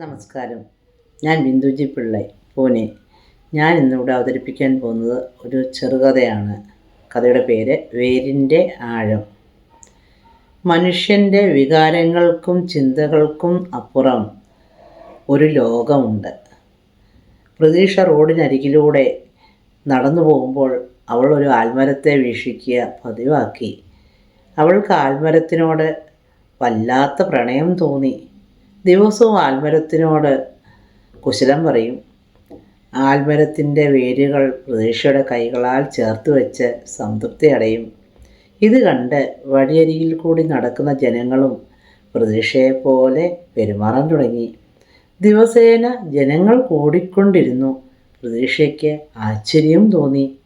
നമസ്കാരം. ഞാൻ ബിന്ദുജി പിള്ളൈ. പൂനെ ഞാൻ ഇന്നിവിടെ അവതരിപ്പിക്കാൻ പോകുന്നത് ഒരു ചെറുകഥയാണ്. കഥയുടെ പേര് വേരിന്റെ ആഴം. മനുഷ്യന്റെ വികാരങ്ങൾക്കും ചിന്തകൾക്കും അപ്പുറം ഒരു ലോകമുണ്ട്. പ്രതീക്ഷ റോഡിനരികിലൂടെ നടന്നു പോകുമ്പോൾ അവൾ ഒരു ആൽമരത്തെ വീക്ഷിക്കുക പതിവാക്കി. അവൾക്ക് ആൽമരത്തിനോട് വല്ലാത്ത പ്രണയം തോന്നി. ദിവസവും ആൽമരത്തിനോട് കുശലം പറയും. ആൽമരത്തിന്റെ വേരുകൾ പ്രതീക്ഷയുടെ കൈകളാൽ ചേർത്ത് വെച്ച് സംതൃപ്തി അടയും. ഇത് കണ്ട് വഴിയരികിൽ കൂടി നടക്കുന്ന ജനങ്ങളും പ്രതീക്ഷയെപ്പോലെ പെരുമാറാൻ തുടങ്ങി. ദിവസേന ജനങ്ങൾ കൂടിക്കൊണ്ടിരുന്നു. പ്രതീക്ഷയ്ക്ക് ആശ്ചര്യം തോന്നി.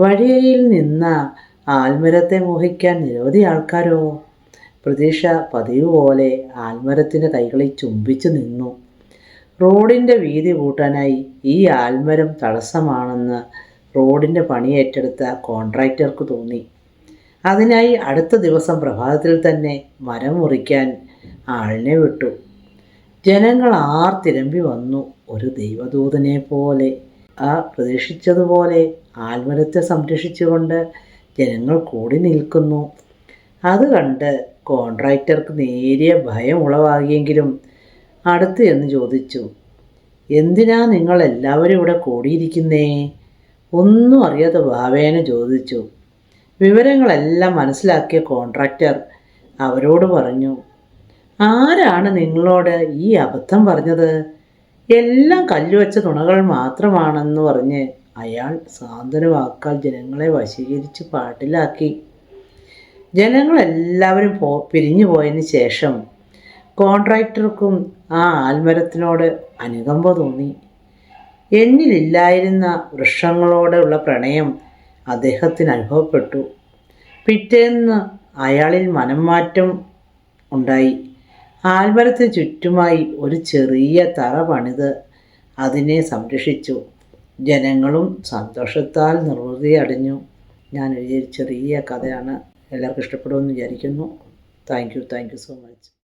വഴിയരിയിൽ നിന്ന ആൽമരത്തെ മോഹിക്കാൻ നിരവധി ആൾക്കാരോ പ്രതീക്ഷ പതിവ് പോലെ ആൽമരത്തിന്റെ കൈകളിൽ ചുംബിച്ചു നിന്നു. റോഡിന്റെ വീതി കൂട്ടാനായി ഈ ആൽമരം തടസ്സമാണെന്ന് റോഡിന്റെ പണി ഏറ്റെടുത്ത കോൺട്രാക്ടർക്ക് തോന്നി. അതിനായി അടുത്ത ദിവസം പ്രഭാതത്തിൽ തന്നെ മരം മുറിക്കാൻ ആളിനെ വിട്ടു. ജനങ്ങൾ ആർ തിരമ്പി വന്നു. ഒരു ദൈവദൂതനെ പോലെ ആ പ്രതീക്ഷിച്ചതുപോലെ ആൽമരത്തെ സംരക്ഷിച്ചുകൊണ്ട് ജനങ്ങൾ കൂടി നിൽക്കുന്നു. അത് കണ്ട് കോൺട്രാക്ടർക്ക് നേരിയ ഭയം ഉളവാകിയെങ്കിലും അടുത്ത് എന്ന് ചോദിച്ചു എന്തിനാ നിങ്ങൾ എല്ലാവരും ഇവിടെ കൂടിയിരിക്കുന്നേ? ഒന്നും അറിയാത്ത ഭാവേന ചോദിച്ചു. വിവരങ്ങളെല്ലാം മനസ്സിലാക്കിയ കോൺട്രാക്ടർ അവരോട് പറഞ്ഞു ആരാണ് നിങ്ങളോട് ഈ അബദ്ധം പറഞ്ഞത്? എല്ലാം കല്ലുവച്ച തുണകൾ മാത്രമാണെന്ന് പറഞ്ഞ് അയാൾ സാന്ത്വനവാക്കാൽ ജനങ്ങളെ വശീകരിച്ച് പാട്ടിലാക്കി. ജനങ്ങളെല്ലാവരും പോ പിരിഞ്ഞു പോയതിന് ശേഷം കോൺട്രാക്ടർക്കും ആ ആൽമരത്തിനോട് അനുകമ്പ തോന്നി. എന്നിലില്ലായിരുന്ന വൃക്ഷങ്ങളോടുള്ള പ്രണയം അദ്ദേഹത്തിന് അനുഭവപ്പെട്ടു. പിറ്റേന്ന് അയാളിൽ മനംമാറ്റം ഉണ്ടായി. ആൽമരത്തിന് ചുറ്റുമായി ഒരു ചെറിയ തറ പണിത് അതിനെ സംരക്ഷിച്ചു. ജനങ്ങളും സന്തോഷത്താൽ നിർവൃതി അടഞ്ഞു എഴുതിയ ചെറിയ കഥയാണ്. എല്ലാവർക്കും ഇഷ്ടപ്പെടുമെന്ന് വിചാരിക്കുന്നു. Thank you thank you so much